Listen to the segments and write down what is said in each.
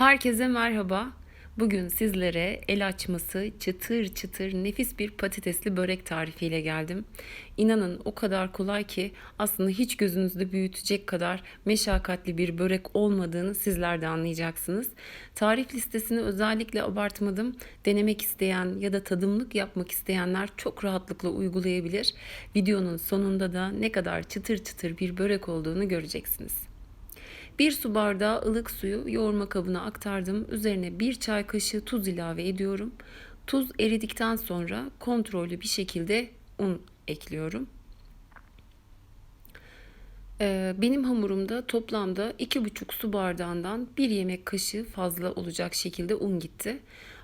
Herkese merhaba. Bugün sizlere el açması çıtır çıtır nefis bir patatesli börek tarifiyle geldim. İnanın o kadar kolay ki aslında hiç gözünüzde büyütecek kadar meşakkatli bir börek olmadığını sizler de anlayacaksınız. Tarif listesini özellikle abartmadım. Denemek isteyen ya da tadımlık yapmak isteyenler çok rahatlıkla uygulayabilir. Videonun sonunda da ne kadar çıtır çıtır bir börek olduğunu göreceksiniz. Bir su bardağı ılık suyu yoğurma kabına aktardım. Üzerine bir çay kaşığı tuz ilave ediyorum. Tuz eridikten sonra kontrollü bir şekilde un ekliyorum. Ee, benim hamurumda toplamda 2,5 su bardağından bir yemek kaşığı fazla olacak şekilde un gitti.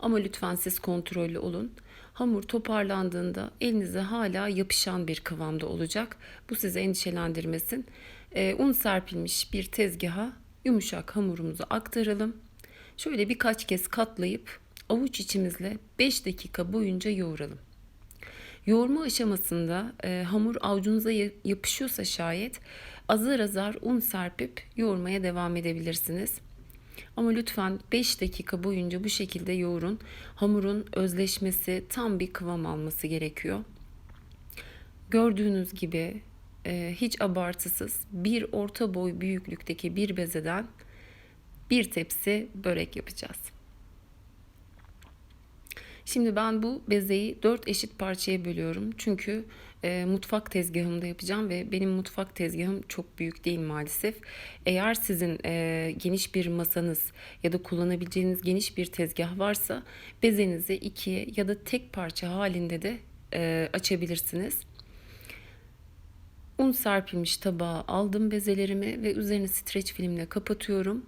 Ama lütfen siz kontrollü olun. Hamur toparlandığında elinize hala yapışan bir kıvamda olacak. Bu sizi endişelendirmesin. Ee, un serpilmiş bir tezgaha yumuşak hamurumuzu aktaralım. Şöyle birkaç kez katlayıp avuç içimizle 5 dakika boyunca yoğuralım. Yoğurma aşamasında e, hamur avucunuza yapışıyorsa şayet azar azar un serpip yoğurmaya devam edebilirsiniz. Ama lütfen 5 dakika boyunca bu şekilde yoğurun. Hamurun özleşmesi, tam bir kıvam alması gerekiyor. Gördüğünüz gibi e, hiç abartısız bir orta boy büyüklükteki bir bezeden bir tepsi börek yapacağız. Şimdi ben bu bezeyi dört eşit parçaya bölüyorum. Çünkü e, mutfak tezgahımda yapacağım ve benim mutfak tezgahım çok büyük değil maalesef. Eğer sizin e, geniş bir masanız ya da kullanabileceğiniz geniş bir tezgah varsa bezenizi ikiye ya da tek parça halinde de e, açabilirsiniz. Un serpilmiş tabağa aldım bezelerimi ve üzerine streç filmle kapatıyorum.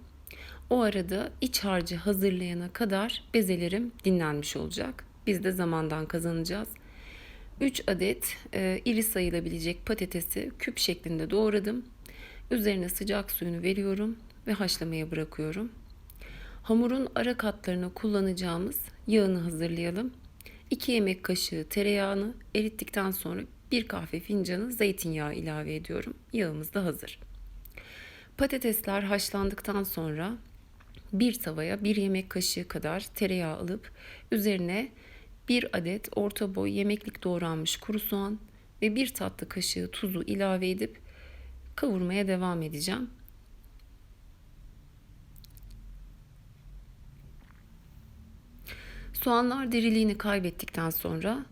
O arada iç harcı hazırlayana kadar bezelerim dinlenmiş olacak. Biz de zamandan kazanacağız. 3 adet e, iri sayılabilecek patatesi küp şeklinde doğradım. Üzerine sıcak suyunu veriyorum ve haşlamaya bırakıyorum. Hamurun ara katlarına kullanacağımız yağını hazırlayalım. 2 yemek kaşığı tereyağını erittikten sonra bir kahve fincanı zeytinyağı ilave ediyorum. Yağımız da hazır. Patatesler haşlandıktan sonra bir tavaya bir yemek kaşığı kadar tereyağı alıp üzerine bir adet orta boy yemeklik doğranmış kuru soğan ve bir tatlı kaşığı tuzu ilave edip kavurmaya devam edeceğim. Soğanlar diriliğini kaybettikten sonra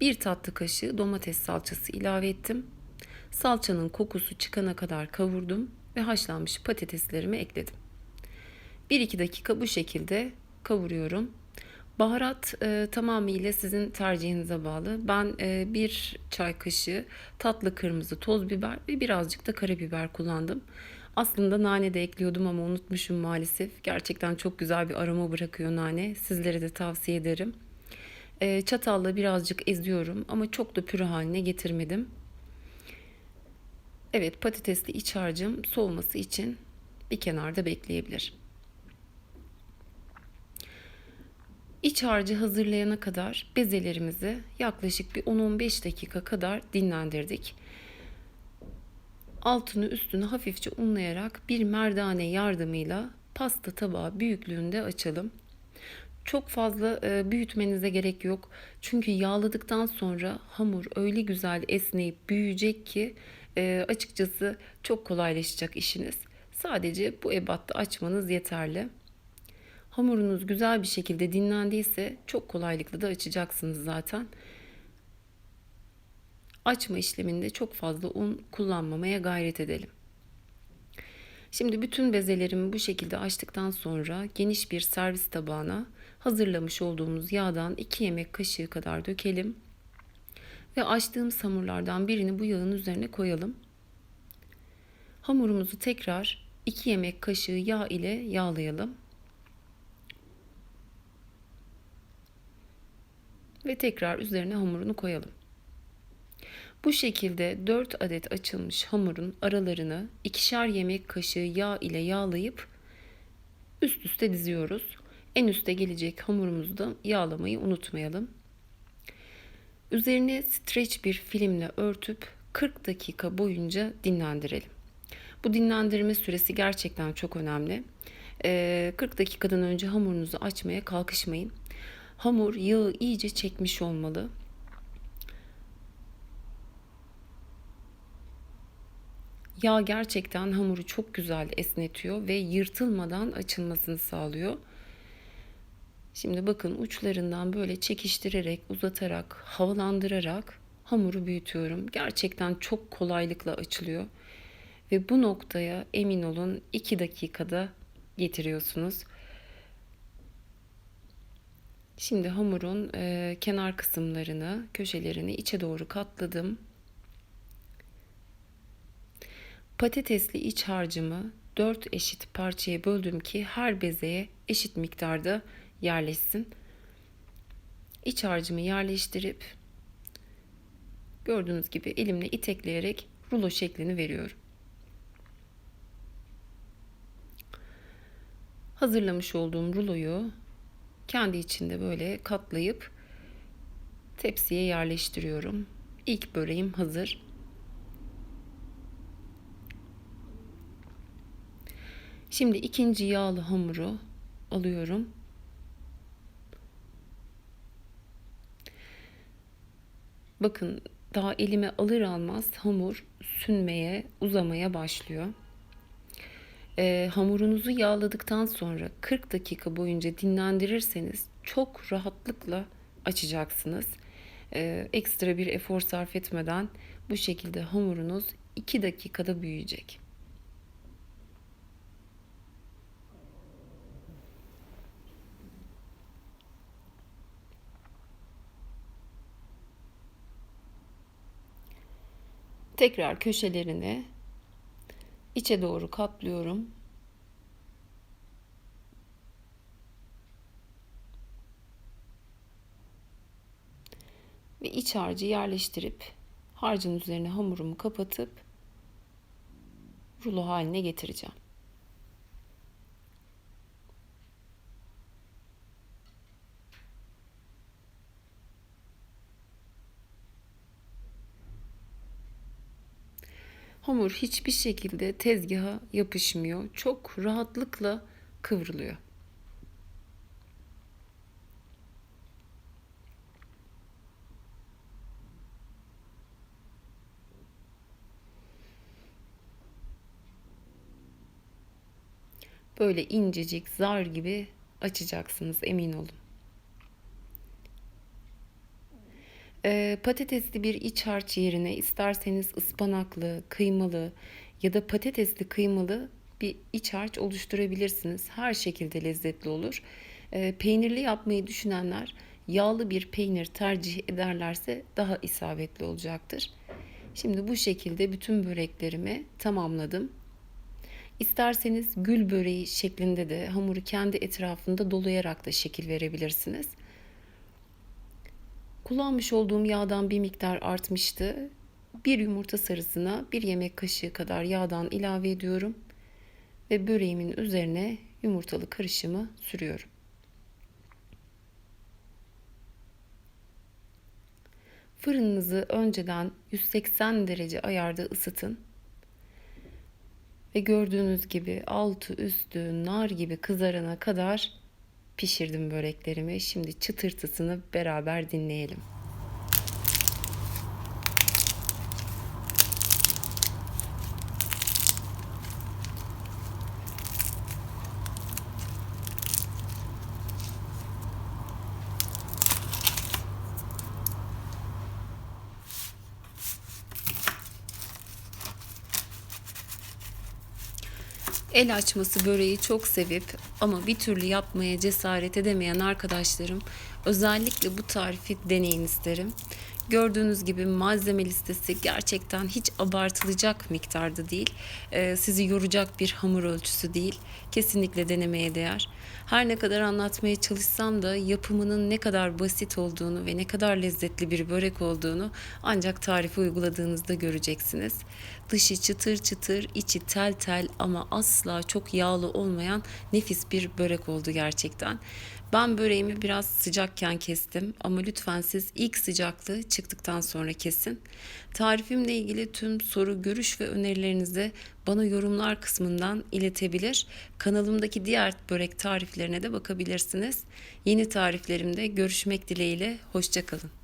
bir tatlı kaşığı domates salçası ilave ettim. Salçanın kokusu çıkana kadar kavurdum ve haşlanmış patateslerimi ekledim. 1-2 dakika bu şekilde kavuruyorum. Baharat e, tamamıyla sizin tercihinize bağlı. Ben e, bir çay kaşığı tatlı kırmızı toz biber ve birazcık da karabiber kullandım. Aslında nane de ekliyordum ama unutmuşum maalesef. Gerçekten çok güzel bir aroma bırakıyor nane. Sizlere de tavsiye ederim. E, çatalla birazcık eziyorum ama çok da püre haline getirmedim. Evet patatesli iç harcım soğuması için bir kenarda bekleyebilir. İç harcı hazırlayana kadar bezelerimizi yaklaşık bir 10-15 dakika kadar dinlendirdik. Altını üstünü hafifçe unlayarak bir merdane yardımıyla pasta tabağı büyüklüğünde açalım. Çok fazla e, büyütmenize gerek yok. Çünkü yağladıktan sonra hamur öyle güzel esneyip büyüyecek ki e, açıkçası çok kolaylaşacak işiniz. Sadece bu ebatta açmanız yeterli. Hamurunuz güzel bir şekilde dinlendiyse çok kolaylıkla da açacaksınız zaten. Açma işleminde çok fazla un kullanmamaya gayret edelim. Şimdi bütün bezelerimi bu şekilde açtıktan sonra geniş bir servis tabağına hazırlamış olduğumuz yağdan 2 yemek kaşığı kadar dökelim. Ve açtığımız hamurlardan birini bu yağın üzerine koyalım. Hamurumuzu tekrar 2 yemek kaşığı yağ ile yağlayalım. Ve tekrar üzerine hamurunu koyalım. Bu şekilde 4 adet açılmış hamurun aralarını ikişer yemek kaşığı yağ ile yağlayıp üst üste diziyoruz. En üste gelecek hamurumuzu da yağlamayı unutmayalım. Üzerine streç bir filmle örtüp 40 dakika boyunca dinlendirelim. Bu dinlendirme süresi gerçekten çok önemli. Ee, 40 dakikadan önce hamurunuzu açmaya kalkışmayın. Hamur yağı iyice çekmiş olmalı. Yağ gerçekten hamuru çok güzel esnetiyor ve yırtılmadan açılmasını sağlıyor. Şimdi bakın uçlarından böyle çekiştirerek, uzatarak, havalandırarak hamuru büyütüyorum. Gerçekten çok kolaylıkla açılıyor. Ve bu noktaya emin olun 2 dakikada getiriyorsunuz. Şimdi hamurun e, kenar kısımlarını, köşelerini içe doğru katladım. Patatesli iç harcımı 4 eşit parçaya böldüm ki her bezeye eşit miktarda yerleşsin. İç harcımı yerleştirip gördüğünüz gibi elimle itekleyerek rulo şeklini veriyorum. Hazırlamış olduğum ruloyu kendi içinde böyle katlayıp tepsiye yerleştiriyorum. İlk böreğim hazır. Şimdi ikinci yağlı hamuru alıyorum. Bakın daha elime alır almaz hamur sünmeye, uzamaya başlıyor. Ee, hamurunuzu yağladıktan sonra 40 dakika boyunca dinlendirirseniz çok rahatlıkla açacaksınız. Ee, ekstra bir efor sarf etmeden bu şekilde hamurunuz 2 dakikada büyüyecek. Tekrar köşelerini içe doğru katlıyorum. Ve iç harcı yerleştirip harcın üzerine hamurumu kapatıp rulo haline getireceğim. Hamur hiçbir şekilde tezgaha yapışmıyor. Çok rahatlıkla kıvrılıyor. Böyle incecik zar gibi açacaksınız emin olun. Ee, patatesli bir iç harç yerine isterseniz ıspanaklı, kıymalı ya da patatesli kıymalı bir iç harç oluşturabilirsiniz. Her şekilde lezzetli olur. Ee, peynirli yapmayı düşünenler yağlı bir peynir tercih ederlerse daha isabetli olacaktır. Şimdi bu şekilde bütün böreklerimi tamamladım. İsterseniz gül böreği şeklinde de hamuru kendi etrafında dolayarak da şekil verebilirsiniz. Kullanmış olduğum yağdan bir miktar artmıştı. Bir yumurta sarısına bir yemek kaşığı kadar yağdan ilave ediyorum ve böreğimin üzerine yumurtalı karışımı sürüyorum. Fırınınızı önceden 180 derece ayarda ısıtın. Ve gördüğünüz gibi altı üstü nar gibi kızarana kadar pişirdim böreklerimi. Şimdi çıtırtısını beraber dinleyelim. El açması böreği çok sevip ama bir türlü yapmaya cesaret edemeyen arkadaşlarım özellikle bu tarifi deneyin isterim. Gördüğünüz gibi malzeme listesi gerçekten hiç abartılacak miktarda değil. Ee, sizi yoracak bir hamur ölçüsü değil. Kesinlikle denemeye değer. Her ne kadar anlatmaya çalışsam da yapımının ne kadar basit olduğunu ve ne kadar lezzetli bir börek olduğunu ancak tarifi uyguladığınızda göreceksiniz. Dışı çıtır çıtır, içi tel tel ama asla çok yağlı olmayan nefis bir börek oldu gerçekten. Ben böreğimi biraz sıcakken kestim ama lütfen siz ilk sıcaklığı çıktıktan sonra kesin. Tarifimle ilgili tüm soru, görüş ve önerilerinizi bana yorumlar kısmından iletebilir. Kanalımdaki diğer börek tariflerine de bakabilirsiniz. Yeni tariflerimde görüşmek dileğiyle. Hoşçakalın.